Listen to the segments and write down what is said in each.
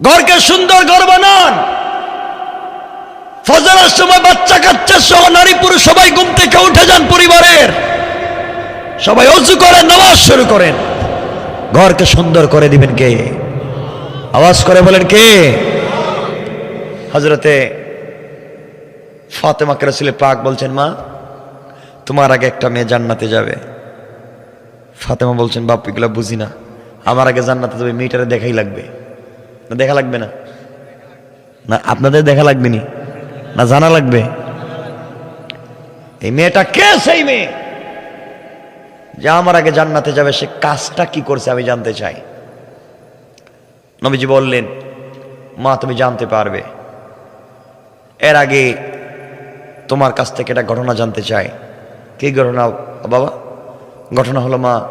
ঘরকে সুন্দর ঘর বানান। ফজরের সময় বাচ্চা কাচ্চা সহ নারী পুরুষ সবাই ঘুম থেকে উঠে যান পরিবারের। সবাই অজু করেন, নামাজ শুরু করেন। ঘরকে সুন্দর করে দিবেন কে? আওয়াজ করে বলেন কে? হজরতে ফাতেমা রসুল পাক বলছেন, মা, তোমার আগে একটা মেয়ে জান্নাতে যাবে। ফাতেমা বলছেন, বাপ, এগুলো বুঝি না। আমার আগে জান্নাতে যাবে, মেয়েটারে দেখাই লাগবে। দেখা লাগবে না। না, আপনাদের দেখা লাগবে নি। না, জানা লাগবে। এই মেয়েটা কে সেই মেয়ে? যে আমার আগে জান্নাতে যাবে, সে কাজটা কি করছে আমি জানতে চাই। নবীজি বললেন, মা, তুমি জানতে পারবে। এর আগে তোমার কাছ থেকে একটা ঘটনা জানতে চাই। কি ঘটনা, বাবা? ঘটনা হলো, মা,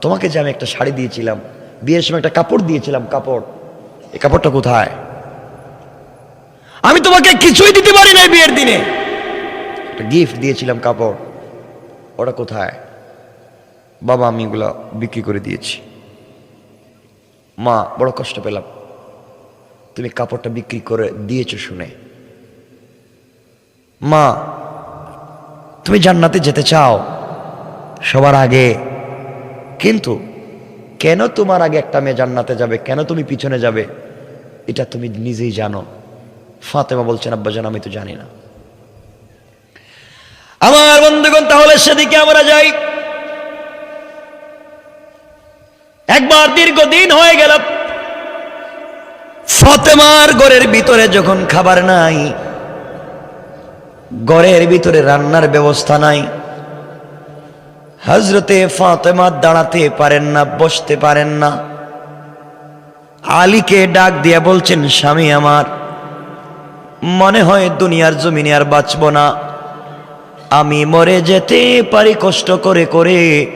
তোমাকে যে আমি একটা শাড়ি দিয়েছিলাম, বিয়ের সময় একটা কাপড় দিয়েছিলাম, কাপড়। এই কাপড়টা কোথায়? আমি তোমাকে কিছুই দিতে পারি না বিয়ের দিনে। একটা গিফট দিয়েছিলাম কাপড়। ওটা কোথায়? বাবা, আমি এগুলো বিক্রি করে দিয়েছি। মা, বড় কষ্ট পেলাম। তুমি কাপড়টা বিক্রি করে দিয়েছ শুনে। মা, তুমি জান্নাতে যেতে চাও সবার আগে। কিন্তু কেন তোমার আগে একটা মেয়ে জান্নাতে যাবে? কেন তুমি পিছনে যাবে? এটা তুমি নিজেই জানো। ফাতেমা বলছেন আব্বাজান আমি তো জানি না। আমার বন্ধুগণ, তাহলে সেদিকে আমরা যাই। একবার দীর্ঘদিন হয়ে গেল। ফাতেমার ঘরের ভিতরে যখন খাবার নাই, ঘরের ভিতরে রান্নার ব্যবস্থা নাই হজরতে ফাতেমা দাঁড়াতে পারেন না, বসতে পারেন না। আলীকে ডাক দিয়ে বলছেন, স্বামী আমার, মনে হয় দুনিয়ার জমিনে আর বাঁচব না। আমি মরে যেতে পারি কষ্ট করে করে।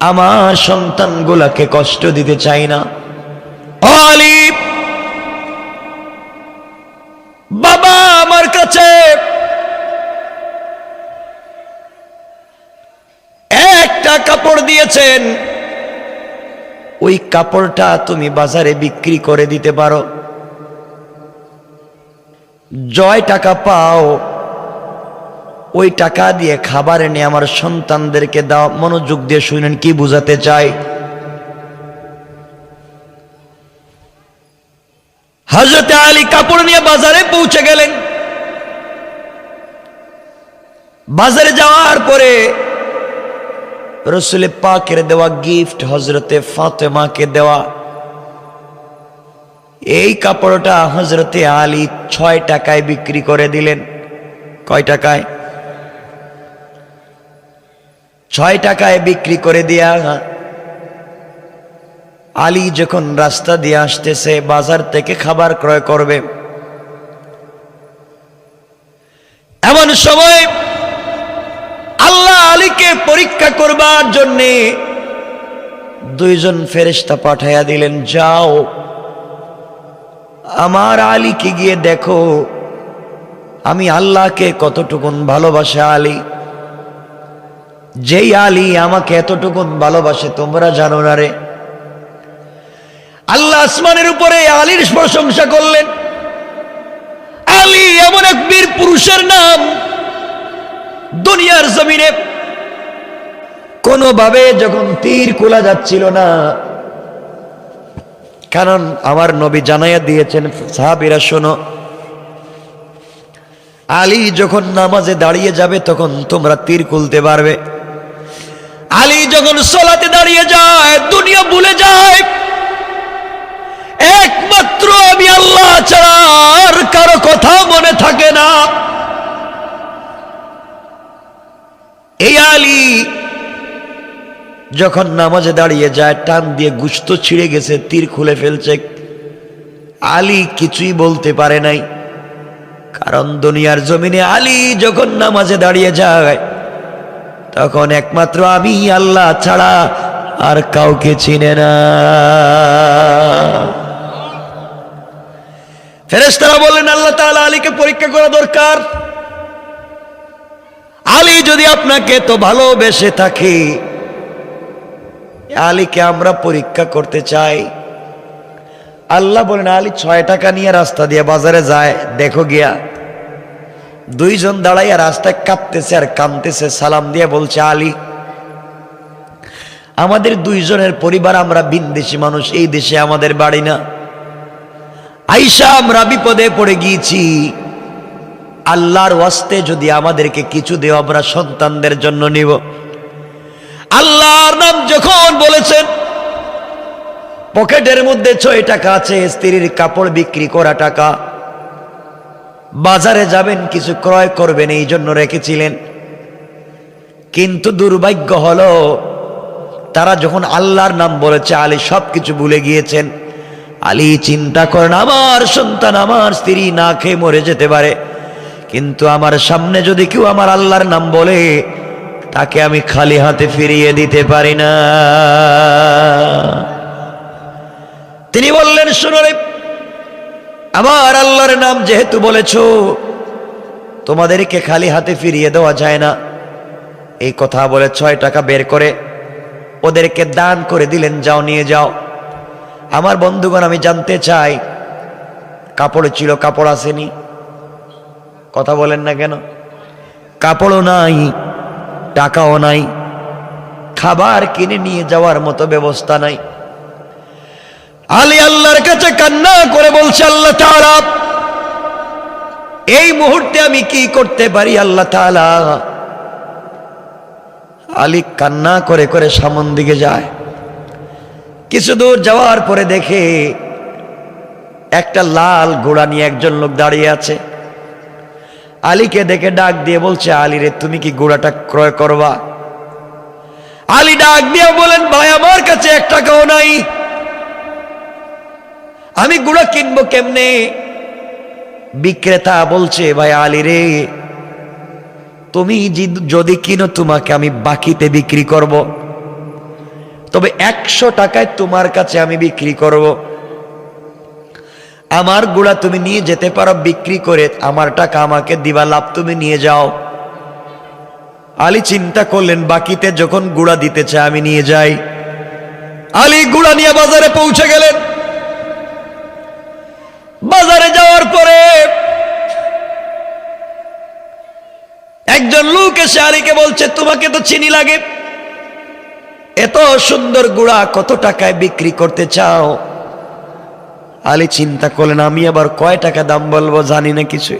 আমার সন্তানগুলাকে কষ্ট দিতে চাই না। আলী, বাবা আমার কাছে দিয়েছেন ওই কাপড়টা তুমি বাজারে বিক্রি করে দিতে পারো। জয় টাকা পাও, ওই টাকা দিয়ে খাবার এনে আমার সন্তানদেরকে দাও। মনোযোগ দিয়ে শুনেন, কি বুঝাতে চাই? হজরতে আলী কাপড় নিয়ে বাজারে পৌঁছে গেলেন। বাজারে যাওয়ার পরে রসুলে পাকের দেওয়া গিফট হজরতে ফাতেমাকে দেওয়া। এই কাপড়টা হজরতে আলী ছয় টাকায় বিক্রি করে দিলেন। কয় টাকায়? ছয় টাকায় বিক্রি করে দিয়া আলী যখন রাস্তা দিয়ে আসতেছে, বাজার থেকে খাবার ক্রয় করবে। এমন সময় আলীকে পরীক্ষা করবার জন্যে দুইজন ফেরেস্তা পাঠাইয়া দিলেন, যাও, আমার আলীকে গিয়ে দেখো। আমি আল্লাহকে কতটুকুন ভালোবাসে আলী। যেই আলী আমাকে এতটুকুন ভালোবাসে, তোমরা জানো না রে। আল্লাহ আসমানের উপরে আলীর প্রশংসা করলেন। আলী এমন এক বীর পুরুষের নাম, দুনিয়ার জমিনে কোনোভাবে যখন তীর খোলা যাচ্ছিল না, কারণ আমার নবী জানাইয়া দিয়েছেন, সাহাবিরা, শোনো, আলী যখন নামাজে দাঁড়িয়ে যাবে, তখন তোমরা তীর খুলতে পারবে। আলী যখন সোলাতে দাঁড়িয়ে যায়, দুনিয়া ভুলে যায়, একমাত্র আমি আল্লাহ ছাড়া আর কারও কথা মনে থাকে না এই আলী যখন নামাজে দাঁড়িয়ে যায়, টান দিয়ে গুস্ত ছিঁড়ে গেছে, তীর খুলে ফেলছে। আলী কিছুই বলতে পারে নাই। কারণ দুনিয়ার জমিনে আলী যখন নামাজে দাঁড়িয়ে যায়, তখন একমাত্র আমি আল্লাহ ছাড়া আর কাউকে চিনে না। ফেরেস্তারা বললেন, আল্লাহ তাআলা আলীকে পরীক্ষা করা দরকার। আলী যদি আপনাকে তো ভালোবেসে থাকে আলীকে আমরা পরীক্ষা করতে চাই। আল্লাহ বলেন, আলী ছয় টাকা নিয়ে রাস্তা দিয়ে বাজারে যায়। দেখো গিয়া। দুইজন দাঁড়াইয়া রাস্তায় কাঁপতেছে আর কাঁদতেছে। সালাম দিয়ে বলছে, আলী, আমাদের দুইজনের পরিবার আমরা বিনদেশি মানুষ, এই দেশে আমাদের বাড়ি না। আইসা, আমরা বিপদে পড়ে গিয়েছি। আল্লাহর ওয়াস্তে যদি আমাদেরকে কিছু দেও, আমরা সন্তানদের জন্য নিব। আল্লাহর নাম যখন বলেছেন, পকেটের মধ্যে ছয় টাকা আছে, স্ত্রীর কাপড় বিক্রি করা টাকা। বাজারে যাবেন, কিছু ক্রয় করবেন, এই জন্য রেখেছিলেন। কিন্তু দুর্ভাগ্য হলো, তারা যখন আল্লাহর নাম বলেছে, আলী সব কিছু ভুলে গিয়েছেন। আলী চিন্তা করেন, আমার সন্তান, আমার স্ত্রী না খেয়ে মরে যেতে পারে। কিন্তু আমার সামনে যদি কেউ আমার আল্লাহর নাম বলে তাকে আমি খালি হাতে ফিরিয়ে দিতে পারি না। তিনি বললেন শুনলে আমার আল্লাহর নাম যেহেতু বলেছ, তোমাদেরকে খালি হাতে ফিরিয়ে দেওয়া যায় না। এই কথা বলে ছয় টাকা বের করে ওদেরকে দান করে দিলেন, যাও, নিয়ে যাও। আমার বন্ধুগণ, আমি জানতে চাই, কাপড় ছিল কাপড় আসেনি? কথা বলেন না কেন? কাপড়ও নাই টাকাও নাই, খাবার কিনে নিয়ে যাওয়ার মতো ব্যবস্থা নাই। আলী আল্লাহর কাছে কান্না করে বলছে, আল্লাহ এই মুহূর্তে আমি কি করতে পারি আল্লাহ তাআলা? আলী কান্না করে করে সামন দিকে যায়। কিছু দূর যাওয়ার পরে দেখে একটা লাল ঘোড়া নিয়ে একজন লোক দাঁড়িয়ে আছে। আলীকে দেখে ডাক দিয়ে বলছে, আলী রে, তুমি কি ঘোড়াটা ক্রয় করবা আলী ডাক দিয়ে বলেন, ভাই, আমার কাছে এক টাকাও নাই আমি গুঁড়া কিনবো কেমনে বিক্রেতা বলছে, ভাই, আলী রে, তুমি যদি কিনো, তোমাকে আমি বাকিতে বিক্রি করব। তবে একশো টাকায় তোমার কাছে আমি বিক্রি করব। আমার গুড়া তুমি নিয়ে যেতে পারো, বিক্রি করে আমার টাকা আমাকে দিবা লাভ তুমি নিয়ে যাও। আলী চিন্তা করলেন, বাকিতে যখন গুড়া দিতে চায় আমি নিয়ে যাই। আলী গুড়া নিয়ে বাজারে পৌঁছে গেলেন। বাজারে যাওয়ার পরে একজন লোক এসে আলীকে বলছে, তোমাকে তো চিনি লাগে। এত সুন্দর গুড়া কত টাকায় বিক্রি করতে চাও? আলী চিন্তা করলেন, আমি আবার কয় টাকা দাম বলব জানি না কিছুই।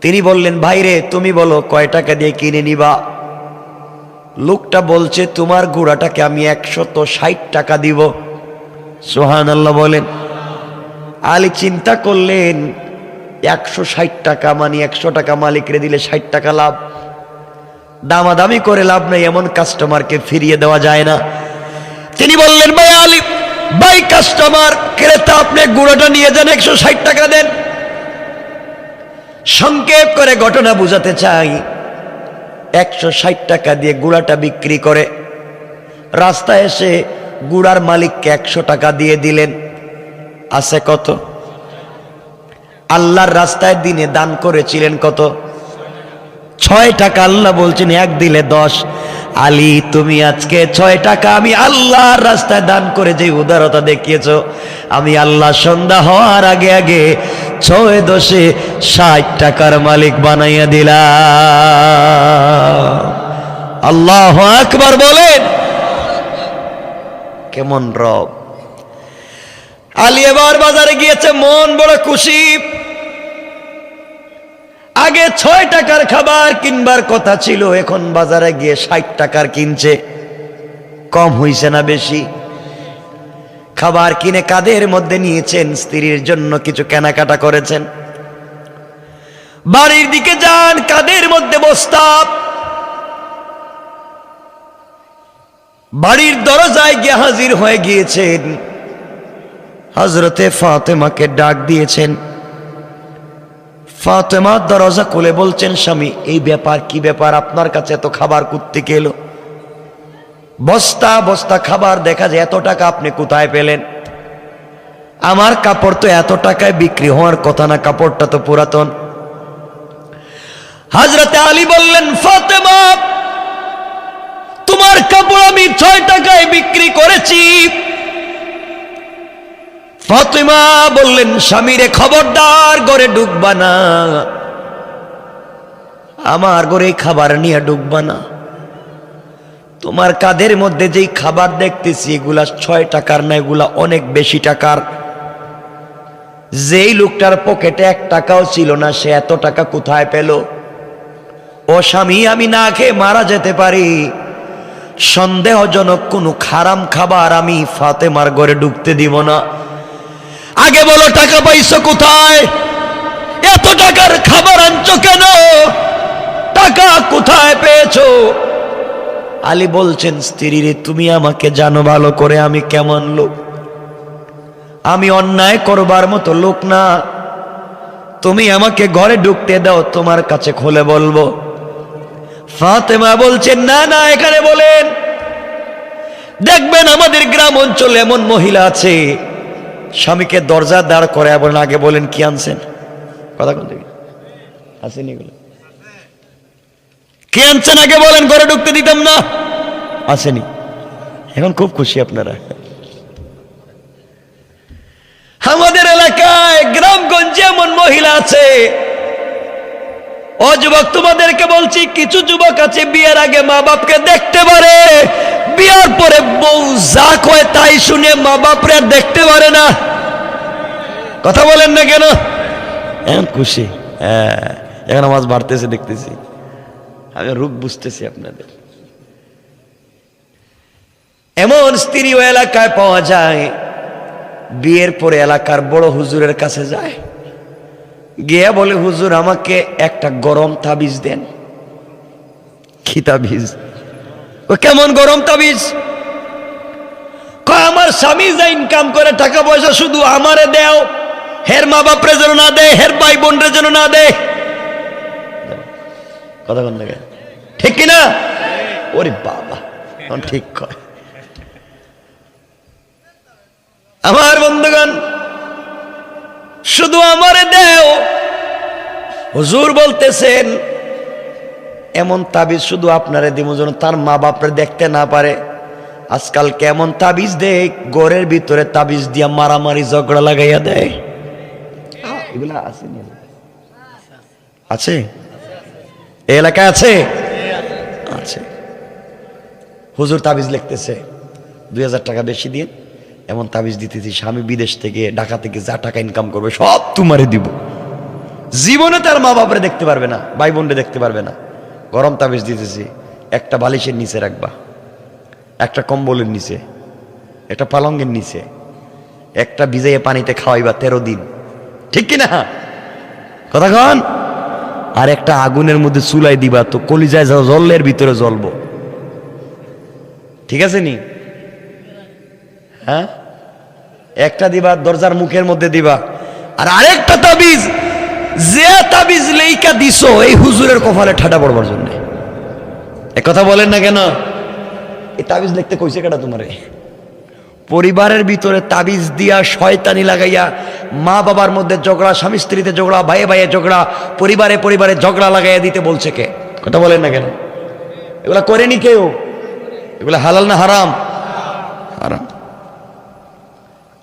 তিনি বললেন ভাইরে তুমি বলো, কয় টাকা দিয়ে কিনে নিবা? লোকটা বলছে, তোমার ঘোড়াটাকে আমি একশত ষাট টাকা দিব। সোহান আল্লাহ বলেন। আলী চিন্তা করলেন, একশো ষাট টাকা মানে একশো টাকা মালিকরে দিলে ষাট টাকা লাভ। দামাদামি করে লাভ নেই, এমন কাস্টমারকে ফিরিয়ে দেওয়া যায় না। তিনি বললেন, ভাই আলী ভাই কাস্টমার ক্রেতা, আপনি গুঁড়োটা নিয়ে যান, একশো ষাট টাকা দেন। সংক্ষেপ করে ঘটনা বুঝাতে চাই। একশো ষাট টাকা দিয়ে গুড়াটা বিক্রি করে। রাস্তায় এসে গুড়ার মালিককে একশো টাকা দিয়ে দিলেন। আছে কত? আল্লাহর রাস্তায় দিনে দান করেছিলেন কত? ছয় টাকা আল্লাহ বলছেন, এক দিলে দশ। আলী, তুমি আজকে ছয় টাকা আমি আল্লাহর রাস্তায় দান করে যে উদারতা দেখিয়েছ, আমি আল্লাহ সন্ধ্যা হওয়ার আগে আগে ছয় দশে ষাট টাকার মালিক বানাইয়া দিলা আল্লাহ আকবার বলেন। কেমন রব। আলী এবার বাজারে গিয়েছে, মন বড় খুশি। আগে ছয় টাকার খাবার কিনবার কথা ছিল, এখন বাজারে গিয়ে ষাট টাকার কিনছে। কম হইছে না বেশি। খাবার কিনে কাদের মধ্যে নিয়েছেন, স্ত্রীর জন্য কিছু কেনাকাটা করেছেন? বাড়ির দিকে যান, কাদের মধ্যে বস্তা বাড়ির দরজায় গিয়ে হাজির হয়ে গিয়েছেন। হজরতে ফাতেমাকে ডাক দিয়েছেন ফাতেমা দরজা খুলে বলছেন, স্বামী, এই ব্যাপার কি ব্যাপার? আপনার কাছে এত খাবার কুত্তে এলো? বস্তা বস্তা খাবার, দেখা যায় এত টাকা আপনি কোথায় পেলেন? আমার কাপড় তো এত টাকায় বিক্রি হওয়ার কথা না, কাপড়টা তো পুরাতন। হাজরতে আলী বললেন, ফাতেমা, তোমার কাপড় আমি ছয় টাকায় বিক্রি করেছি। ফাতেমা বললেন, স্বামীরে খবরদার ঘরে ঢুকবা না। আমার ঘরে খাবার নিয়ে ঢুকবা না। তোমার কাদের মধ্যে যেই খাবার দেখতেছি, এগুলা ছয় টাকার না, এগুলা অনেক বেশি টাকার। যেই লোকটার পকেটে এক টাকাও ছিল না, সে এত টাকা কোথায় পেল? ও স্বামী, আমি না খেয়ে মারা যেতে পারি। সন্দেহজনক কোনো খারাম খাবার আমি ফাতেমার ঘরে ঢুকতে দিব না। আগে বলো, টাকা পাইছো কোথায়? এত টাকার খাবার আনছো কেন? টাকা কোথায় পেয়েছ? আলী বলছেন স্ত্রীরে তুমি আমাকে জানো ভালো করে আমি কেমন লোক। আমি অন্যায় করবার মতো লোক না। তুমি আমাকে ঘরে ঢুকতে দাও, তোমার কাছে খুলে বলব। ফাতেমা বলছেন, না না, এখানে বলেন। দেখবেন আমাদের গ্রাম অঞ্চলে এমন মহিলা আছে স্বামীকে দরজা দাঁড় করে বলেন, আগে বলেন, কি আনছেন? কথা কোন থেকে আসেনি এগুলো। আনছেন? আগে বলেন, ঘরে ঢুকতে দিতাম না। আসেনি। এখন খুব খুশি আপনারা। আমাদের এলাকায়, গ্রামগঞ্জে এমন মহিলা আছে। ও যুবক, তোমাদেরকে বলছি, কিছু যুবক আছে বিয়ের আগে মা বাপকে দেখতে পারে। বিয়ার পরে বউ যা কয় তাই শুনে মা বাপরে দেখতে পারে না। কথা বলেন না কেন? এখন খুশি। হ্যাঁ এখন আওয়াজ বাড়তেছে, দেখতেছি। আমি রূপ বুঝতেছি আপনাদের। এমন স্ত্রী ও এলাকায় পাওয়া যায়, বিয়ের পরে এলাকার বড় হুজুরের কাছে যায়। গিয়ে বলে, হুজুর, আমাকে একটা গরম তাবিজ দেন। কি তাবিজ? ও কেমন গরম তাবিজ? আমার স্বামী যা ইনকাম করে টাকা পয়সা শুধু আমারে দেও, হের মা বাপরে যেন না দেয়, হের ভাই বোনরে যেন না দেয়। কথা কোন লাগে? ঠিক কিনা? ওরে বাবা ঠিক কয়। আমার বন্ধুগণ, শুধু আমারে দেও, হুজুর বলতেছেন এমন তাবিজ শুধু আপনারে দিব যেন তার মা বাপরে দেখতে না পারে। আজকাল কেমন তাবিজ দেয়, গড়ের ভিতরে তাবিজ দিয়া মারামারি ঝগড়া লাগাইয়া দেয়। আছে আছে? এলাকায় আছে? আছে। হুজুর তাবিজ লিখতেছে, দুই হাজার টাকা বেশি দিন এমন তাবিজ দিতেছি, স্বামী বিদেশ থেকে, ঢাকা থেকে যা টাকা ইনকাম করবে সব তোমারে দিব। জীবনে তার মা বাপরে দেখতে পারবে না, ভাই বোনরে দেখতে পারবে না। গরম তাবিজ দিতেছি, একটা বালিশের নিচে রাখবা, একটা কম্বলের নিচে, একটা পালঙ্গের নিচে, একটা ভিজাইয়ে পানিতে খাওয়াইবা তেরো দিন। ঠিক কিনা? কথা কন? আর একটা আগুনের মধ্যে চুলাই দিবা, তো কলিজায় জলের ভিতরে জ্বলবো। ঠিক আছে নি? হ্যাঁ? একটা দিবা, দরজার মুখের মধ্যে দিবা। আর আরেকটা তাবিজ, যে তাবিজ লেইকা দিছো, এই হুজুরের কপালে ঠাডা পড়বার জন্য। কথা বলেন না কেন? এই তাবিজ লিখতে কইছে কেটা তোমারে? পরিবারের ভিতরে তাবিজ দিয়া শয়তানি লাগাইয়া মা বাবার মধ্যে ঝগড়া স্বামী স্ত্রীতে ঝগড়া ভাইয়ে ভাইয়ে ঝগড়া পরিবারে পরিবারে ঝগড়া লাগাইয়া দিতে বলছে কে? কথা বলেন না কেন? এগুলা করেনি কেউ? এগুলা হালাল না হারাম? হারাম।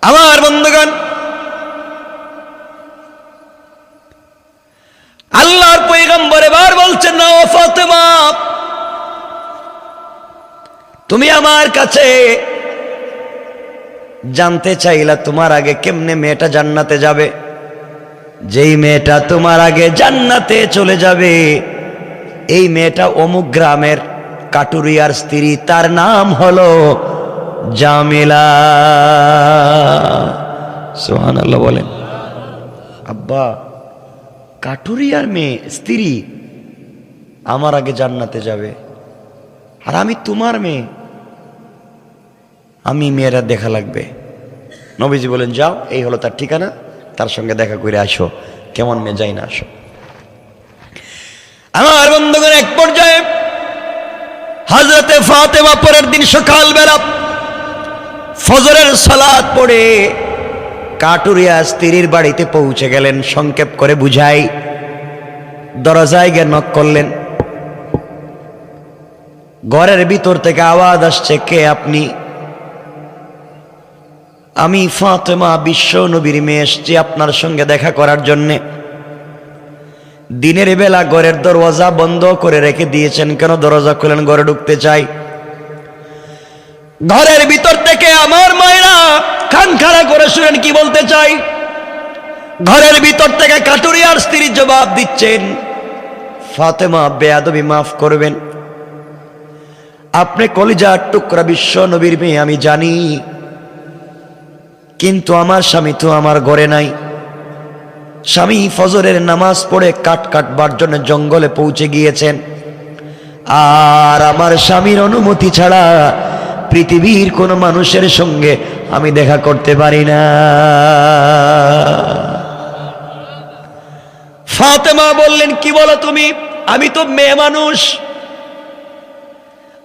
আমার বন্ধুগণ আল্লাহর পৈগম্বর এবার বলছেন না ও ফাতেমা। তুমি আমার কাছে জানতে চাইলা তোমার আগে কেমনে মেয়েটা জান্নাতে যাবে? যেই মেয়েটা তোমার আগে জান্নাতে চলে যাবে, এই মেয়েটা অমুক গ্রামের কাটুরিয়ার স্ত্রী, তার নাম হলো জামিলা। সোহান আল্লাহ বলেন। আব্বা, কাটুরিয়ার মেয়ে, স্ত্রী আমার আগে জান্নাতে যাবে। আর আমি তোমার মেয়ে আমি মেয়েরা দেখা লাগবে। নবীজি বলেন, যাও, এই হলো তার ঠিকানা, তার সঙ্গে দেখা করে আসো। কেমন মেয়ে, যাই না আসো। আমার বন্ধুগণ, এক পর্যায়ে হজরতে ফাতেমা পরের দিন সকালবেলা ফজরের সালাদ পড়ে কাটুরিয়া স্ত্রীর বাড়িতে পৌঁছে গেলেন। সংক্ষেপ করে বুঝাই, দরজায় গিয়ে নক করলেন। ঘরের ভিতর থেকে আওয়াজ আসছে, কে আপনি? আমি ফাতেমা বিশ্ব নবীর মেয়ে এসছি আপনার সঙ্গে দেখা করার জন্যে। দিনের বেলা ঘরের দরওয়াজা বন্ধ করে রেখে দিয়েছেন, কেন দরজা খুলেন, ঘরে ঢুকতে চাই। ঘরের ভিতর থেকে আমার মায়েরা খান খাড়া করে শুনেন, কি বলতে চাই? ঘরের ভিতর থেকে কাটুরিয়ার স্ত্রী জবাব দিচ্ছেন, ফাতেমা বেয়াদবি মাফ করবেন। আপনি কলিজার টুকরা বিশ্ব নবীর মেয়ে, আমি জানি। কিন্তু আমার স্বামী তো আমার ঘরে নাই। স্বামী ফজরের নামাজ পড়ে কাট কাটবার জন্য জঙ্গলে পৌঁছে গিয়েছেন। আর আমার স্বামীর অনুমতি ছাড়া পৃথিবীর কোনো মানুষের সঙ্গে আমি দেখা করতে পারি না। ফাতেমা বললেন, কি বলো তুমি? আমি তো মেয়ে মানুষ।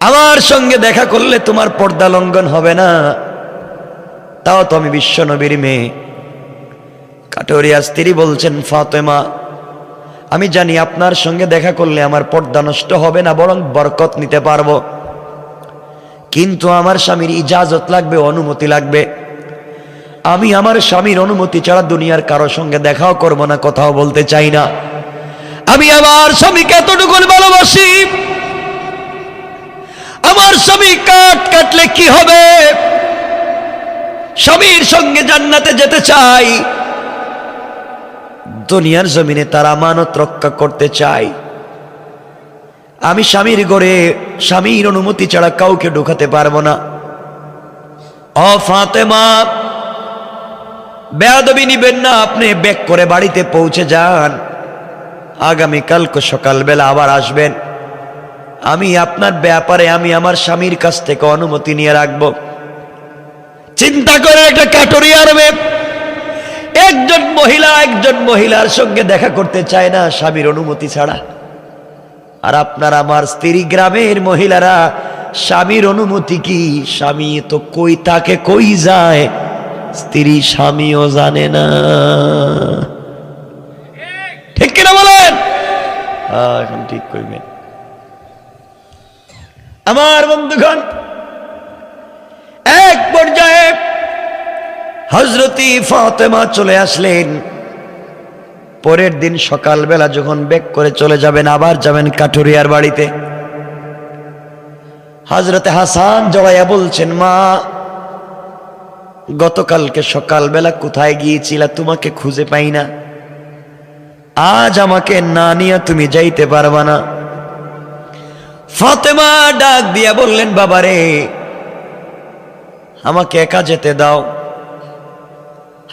আমার সঙ্গে দেখা করলে তোমার পর্দা লঙ্ঘন হবে না। তাও তো আমি বিশ্ব নবীর মেয়ে। কাটোরিয়া স্ত্রী বলছেন, ফাতেমা, আমি জানি আপনার সঙ্গে দেখা করলে আমার পর্দা নষ্ট হবে না, বরং বরকত নিতে পারব। কিন্তু আমার স্বামীর ইজাজত লাগবে, অনুমতি লাগবে। আমি আমার স্বামীর অনুমতি ছাড়া দুনিয়ার কারও সঙ্গে দেখাও করব না, কথাও বলতে চাই না। আমি আমার স্বামীকে এতটুকু ভালোবাসি। আমার স্বামী কাট কাটলে কি হবে? স্বামীর সঙ্গে জান্নাতে যেতে চাই। দুনিয়ার জমিনে তার আমানত রক্ষা করতে চাই। আমি স্বামীর গড়ে স্বামীর অনুমতি ছাড়া কাউকে ঢুকাতে পারব না। অ ফাতেমা নিবেন না, আপনি ব্যাক করে বাড়িতে পৌঁছে যান। আগামীকালকে সকালবেলা আবার আসবেন। আমি আপনার ব্যাপারে আমি আমার স্বামীর কাছ থেকে অনুমতি নিয়ে রাখব। চিন্তা করে একটা কাটরিয়ার মেয়ে। একজন মহিলা একজন মহিলার সঙ্গে দেখা করতে চায় না স্বামীর অনুমতি ছাড়া। আর আপনার আমার স্ত্রী গ্রামের মহিলারা, স্বামীর অনুমতি কি? স্বামী তো কই তাকে কই যায়? স্ত্রী স্বামীও জানে না। ঠিক কিনা বলেন? এখন ঠিক করবেন আমার বন্ধুগণ এক পর্যায়ে হজরতি ফাতেমা চলে আসলেন। পরের দিন সকালবেলা যখন বেক করে চলে যাবেন, আবার যাবেন কাঠুরিয়ার বাড়িতে। হজরতে হাসান জড়াইয়া বলছেন, মা, গতকালকে সকালবেলা কোথায় গিয়েছিলা? তোমাকে খুঁজে পাই না। আজ আমাকে না নিয়ে তুমি যাইতে পারবা না। ফাতেমা ডাক দিয়া বললেন, বাবারে, আমাকে একা যেতে দাও।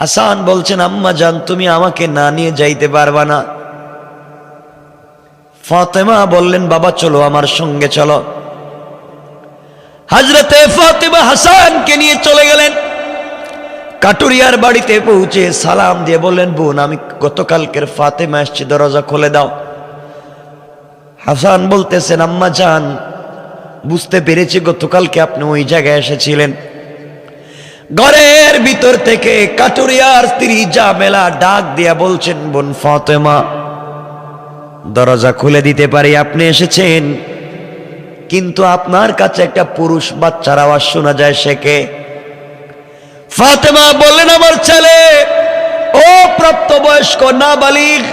হাসান বলছেন, আম্মা জান, তুমি আমাকে না নিয়ে যাইতে পারবা না। ফাতেমা বললেন, বাবা, চলো আমার সঙ্গে চলো। হাজরতে ফাতেমা হাসানকে নিয়ে চলে গেলেন। কাটুরিয়ার বাড়িতে পৌঁছে সালাম দিয়ে বললেন, বোন, আমি গতকালকের ফাতেমা এসছি, দরজা খুলে দাও। হাসান বলতেছেন, আম্মা জান, বুঝতে পেরেছি গতকালকে আপনি ওই জায়গায় এসেছিলেন। ঘরের ভিতর থেকে কাটুরিয়ার স্ত্রী জামেলা ডাক দিয়া বলছেন, বোন ফাতেমা, দরজা খুলে দিতে পারি, আপনি এসেছেন। কিন্তু আপনার কাছে একটা পুরুষ বাচ্চার আওয়াজ শোনা যায়, সে কে? ফাতেমা বললেন, আমার ছেলে, ও প্রাপ্তবয়স্ক নাবালিগ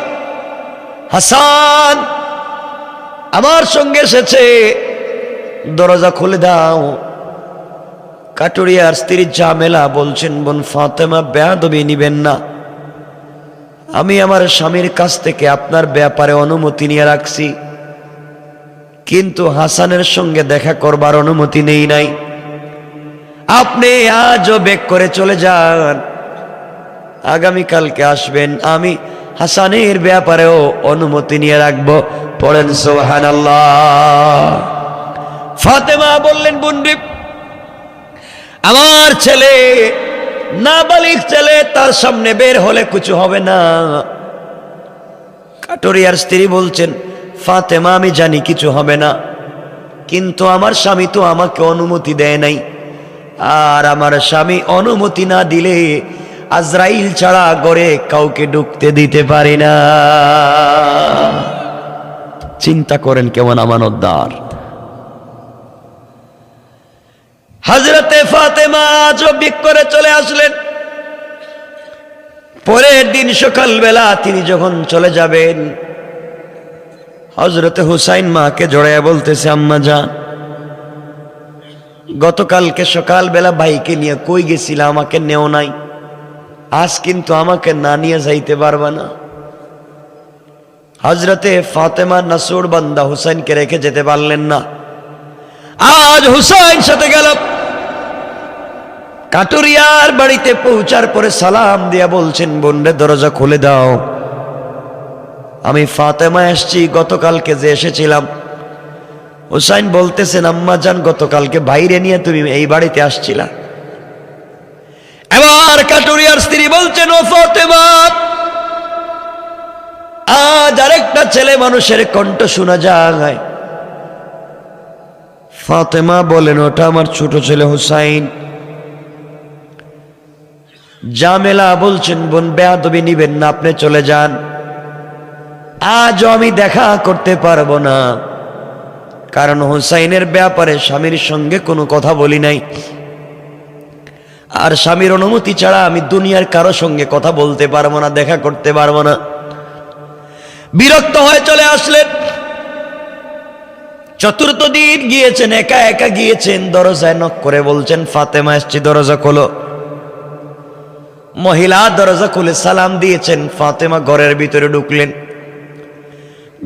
হাসান, আমার সঙ্গে এসেছে। দরজা খুলে দাও। কাটুরিয়ার স্ত্রী ঝামেলা বলছেন, বোন ফাতেমা বেয়াদবি নিবেন না। আমি আমার স্বামীর কাছ থেকে আপনার ব্যাপারে অনুমতি নিয়ে রাখছি। কিন্তু হাসানের সঙ্গে দেখা করবার অনুমতি নেই নাই। আপনি আজও বেক করে চলে যান। আগামীকালকে আসবেন, আমি হাসানের ব্যাপারেও অনুমতি নিয়ে রাখব। পড়েন সোহান আল্লাহ ফাতেমা বললেন বন্ডি আমার ছেলে, নাবালিক ছেলে, তার সামনে বের হলে কিছু হবে না। কাটরিয়ার স্ত্রী বলছেন, ফাতেমা, আমি জানি কিছু হবে না, কিন্তু আমার স্বামী তো আমাকে অনুমতি দেয় নাই। আর আমার স্বামী অনুমতি না দিলে আজরাইল ছাড়া গড়ে কাউকে ঢুকতে দিতে পারি না। চিন্তা করেন কেমন আমানতদার। হজরতে ফাতেমা চব্বিক করে চলে আসলেন। পরের দিন সকালবেলা তিনি যখন চলে যাবেন হজরতে হুসাইন মাকে জড়াইয়া বলতেছে, আম্মা যান, গতকালকে সকালবেলা ভাইকে নিয়ে কই গেছিল, আমাকে নেও নাই। আজ কিন্তু আমাকে না নিয়ে যাইতে পারবা না। হজরতে ফাতেমা নাসুর বান্দা হুসাইনকে রেখে যেতে পারলেন না। আজ হুসাইন সাথে গেল। কাটুরিয়ার বাড়িতে পৌঁছার পরে সালাম দিয়া বলছেন, বোনরে, দরজা খুলে দাও। আমি ফাতেমা এসছি, গতকালকে যে এসেছিলাম। হুসাইন বলতেছেন, আম্মা যান, গতকালকে বাইরে নিয়ে তুমি এই বাড়িতে আসছিলা। এবার কাটুরিয়ার স্ত্রী বলছেন, ও ফাতেমা, আজ আরেকটা ছেলে মানুষের কণ্ঠ শোনা যায়। ফাতেমা বলেন, ওটা আমার ছোট ছেলে হুসাইন। জামেলা বলছেন, বোন, বেয়াদবি নিবেন না, আপনি চলে যান। আজও আমি দেখা করতে পারব না। কারণ হুসাইনের ব্যাপারে স্বামীর সঙ্গে কোনো কথা বলি নাই। আর স্বামীর অনুমতি ছাড়া আমি দুনিয়ার কারও সঙ্গে কথা বলতে পারব না, দেখা করতে পারব না। বিরক্ত হয়ে চলে আসলেন। চতুর্থ দিন গিয়েছেন, একা একা গিয়েছেন, দরজায় নক করে বলছেন, ফাতেমা, এসছি, দরজা খোলো। মহিলা দরজা খুলে সালাম দিয়েছেন। ফাতেমা ঘরের ভিতরে ঢুকলেন।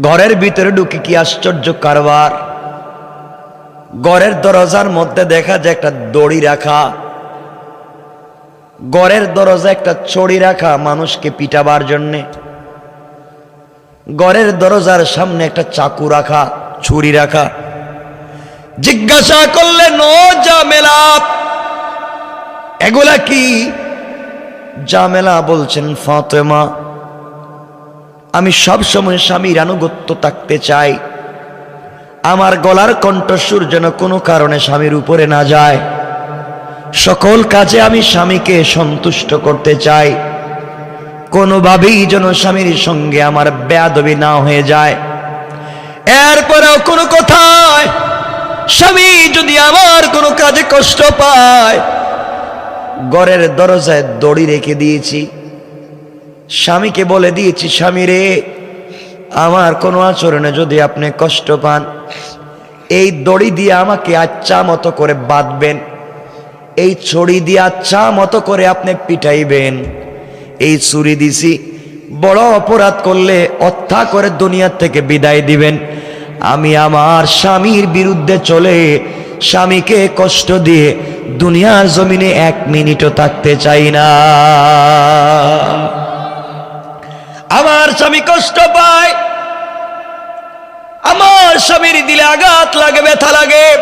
ঘরের ভিতরে ঢুকে কি আশ্চর্য কারবার। ঘরের দরজার মধ্যে দেখা যায় একটা দড়ি রাখা। ঘরের দরজা একটা ছড়ি রাখা মানুষকে পিটাবার জন্যে। ঘরের দরজার সামনে একটা চাকু রাখা, ছুরি রাখা। জিজ্ঞাসা করলেন, ও জামেলা, এগুলা কি? জামেলা বলছেন, ফাতেমা, আমি সব সময় স্বামীর আনুগত্য থাকতে চাই। আমার গলার কণ্ঠস্বর যেন কোনো কারণে স্বামীর উপরে না যায়। সকল কাজে আমি স্বামীকে সন্তুষ্ট করতে চাই। কোনোভাবেই যেন স্বামীর সঙ্গে আমার বেয়াদবি না হয়ে যায়। এরপরেও কোনো কথায় স্বামী যদি আমার কোনো কাজে কষ্ট পায় ঘরের দরজায় দড়ি রেখে দিয়েছি। স্বামীকে বলে দিয়েছি, স্বামী রে, আমার কোনো আচরণে যদি আপনি কষ্ট পান, এই দড়ি দিয়ে আমাকে আচ্ছা মতো করে বাঁধবেন, এই ছড়ি দিয়ে আচ্ছা মতো করে আপনি পিটাইবেন, এই ছুরি দিছি, বড় অপরাধ করলে অত্যা করে দুনিয়ার থেকে বিদায় দিবেন, আমি আমার স্বামীর বিরুদ্ধে চলে স্বামীকে কষ্ট দিয়ে দুনিয়ার জমিনে এক মিনিটও থাকতে চাই না। আমার স্বামী কষ্ট পায়। আমার স্বামীর দিলে আঘাত লাগে, ব্যথা লাগে।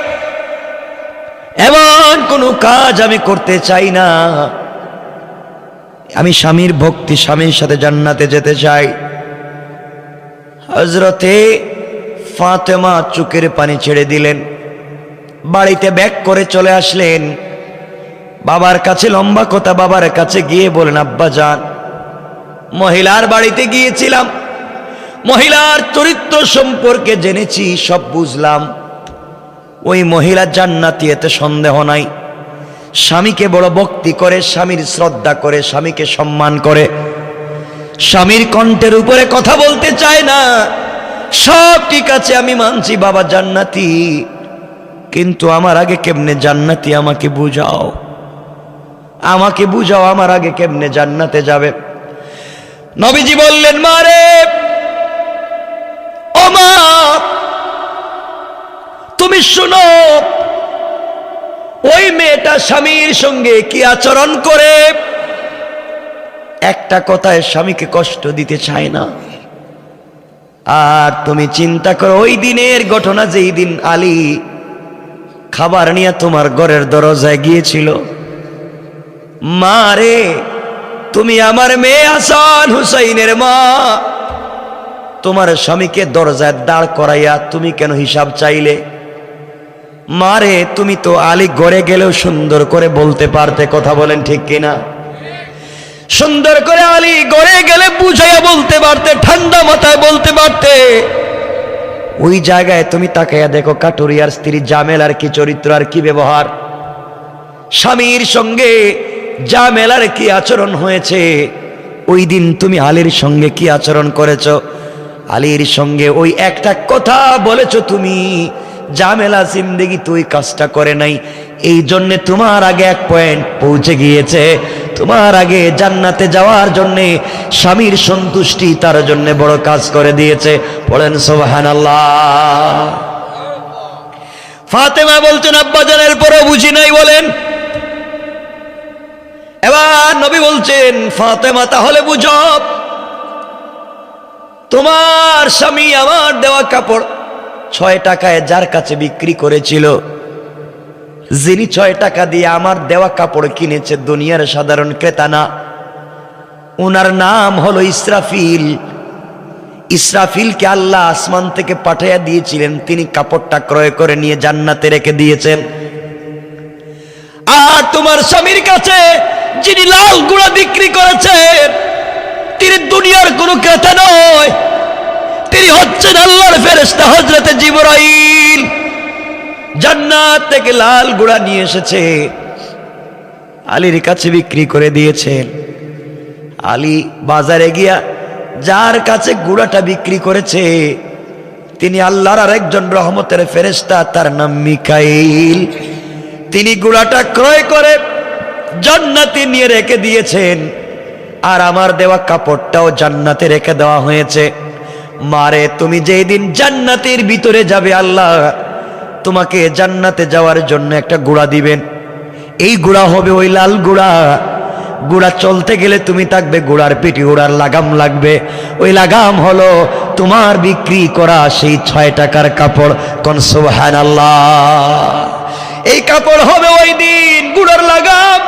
এমন কোনো কাজ আমি করতে চাই না। আমি স্বামীর ভক্তি, স্বামীর সাথে জান্নাতে যেতে চাই। হজরতে ফাতেমা চুকের পানি ছেড়ে দিলেন। বাড়িতে ব্যাক করে চলে আসলেন। বাবার কাছে লম্বা কথা বাবার কাছে গিয়ে বলেন আব্বা যান, মহিলার বাড়িতে গিয়েছিলাম। মহিলার চরিত্র সম্পর্কে জেনেছি, সব বুঝলাম। ওই মহিলা জান্নাতি, এতে সন্দেহ নাই। স্বামীকে বড় ভক্তি করে, স্বামীর শ্রদ্ধা করে, স্বামীকে সম্মান করে। স্বামীর কণ্ঠের উপরে কথা বলতে চায় না। সব ঠিক আছে, আমি মানছি বাবা জান্নাতি। কিন্তু আমার আগে কেমনে জান্নাতি আমাকে বুঝাও? আমাকে বুঝাও আমার আগে কেমনে জান্নাতে যাবে? নবীজি বললেন মারে তুমি শুনো, ওই মেয়েটা স্বামীর সঙ্গে কি আচরণ করে? একটা কথায় স্বামীকে কষ্ট দিতে চায় না। আর তুমি চিন্তা করো, ওই দিনের ঘটনা যেই দিন আলী খাবার নিয়ে তোমার ঘরের দরজায় গিয়েছিল। মা রে, তুমি আমার মেয়ে হাসান হুসাইনের মা। তোমার স্বামীকে দরজায় দাঁড় করাইয়া তুমি কেন হিসাব চাইলে? মারে তুমি তো আলী গড়ে গেলেও সুন্দর করে বলতে পারতে কথা বলেন ঠিক কিনা? সুন্দর করে আলী গড়ে গেলে বুঝাইয়া বলতে পারতে, ঠান্ডা মাথায় বলতে পারতে। ওই জায়গায় তুমি তাকাইয়া দেখো কাটুরিয়ার স্ত্রী জামেল আর কি চরিত্র আর কি ব্যবহার। স্বামীর সঙ্গে যা মেলার কি আচরণ হয়েছে? ওই দিন তুমি আলীর সঙ্গে কি আচরণ করেছ? আলীর সঙ্গে ওই একটা কথা বলেছ তুমি, জামেলা জিন্দেগি তুই কাজটা করে নাই। এই জন্যে তোমার আগে এক পয়েন্ট পৌঁছে গিয়েছে। তোমার আগে জান্নাতে যাওয়ার জন্যে স্বামীর সন্তুষ্টি তার জন্য বড় কাজ করে দিয়েছে। পড়েন সোহান ফাতেমা বলছেন আব্বাজানের পরও বুঝি নাই, বলেন। এবার নবী বলছেন, ফাতেমা, তাহলে বুঝো। তোমার স্বামী আমার দেওয়া কাপড় ছয় টাকায় যার কাছে বিক্রি করেছিল যিনি ছয় টাকা দিয়ে আমার দেওয়া কাপড় কিনেছে, দুনিয়ার সাধারণ ক্রেতা না। ওনার নাম হলো ইসরাফিল। ইসরাফিলকে আল্লাহ আসমান থেকে পাঠাইয়া দিয়েছিলেন, তিনি কাপড়টা ক্রয় করে নিয়ে জান্নাতে রেখে দিয়েছেন। আর তোমার স্বামীর কাছে, যিনি লাল গুঁড়া বিক্রি করেছেন তিনি দুনিয়ার কোনো ক্রেতা নয়। তিনি হচ্ছেন আল্লাহর ফেরেস্তা হজরতে জিবরাইল। জান্নাত থেকে লাল গুড়া নিয়ে এসেছে। আলীর কাছে বিক্রি করে দিয়েছেন আলী বাজারে গিয়া যার কাছে গুড়াটা বিক্রি করেছে, তিনি আল্লাহর আর একজন রহমতের ফেরেস্তা তার নাম মিকাইল। তিনি গুড়াটা ক্রয় করে জান্নাতে নিয়ে রেখে দিয়েছেন। আর আমার দেওয়া কাপড়টাও জান্নাতে রেখে দেওয়া হয়েছে। মারে, তুমি যেই দিন জান্নাতের ভিতরে যাবে আল্লাহ তোমাকে জান্নাতে যাওয়ার জন্য একটা গুড়া দিবেন। এই গুড়া হবে ওই লাল গুড়া। গুড়া চলতে গেলে তুমি থাকবে গুড়ার পিটি গুড়ার লাগাম লাগবে। ওই লাগাম হলো তোমার বিক্রি করা সেই ছয় টাকার কাপড়। কোন সুবহান আল্লাহ এই কাপড় হবে ওই দিন গুড়ার লাগাম।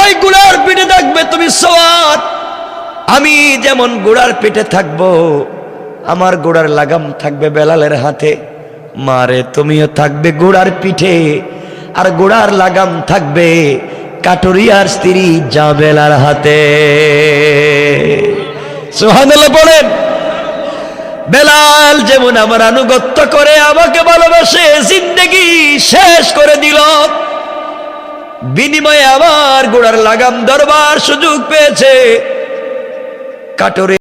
ওই গুড়ার পিঠে থাকবে তুমি সোয়াদ। আমি যেমন গুড়ার পিঠে থাকব, আমার গোড়ার লাগাম থাকবে বেলালের হাতে। মারে, তুমিও থাকবে গোড়ার পিঠে, আর গোড়ার লাগাম থাকবে কাটুরিয়ার স্ত্রী জাবেলার হাতে। সোহানুল্লাহ বলেন, বেলাল যেমন আমার আনুগত্য করে আমাকে ভালোবাসে, জিন্দেগি শেষ করে দিল। বিনিময়ে আমার গোড়ার লাগাম দরবার সুযোগ পেয়েছে। কাটরে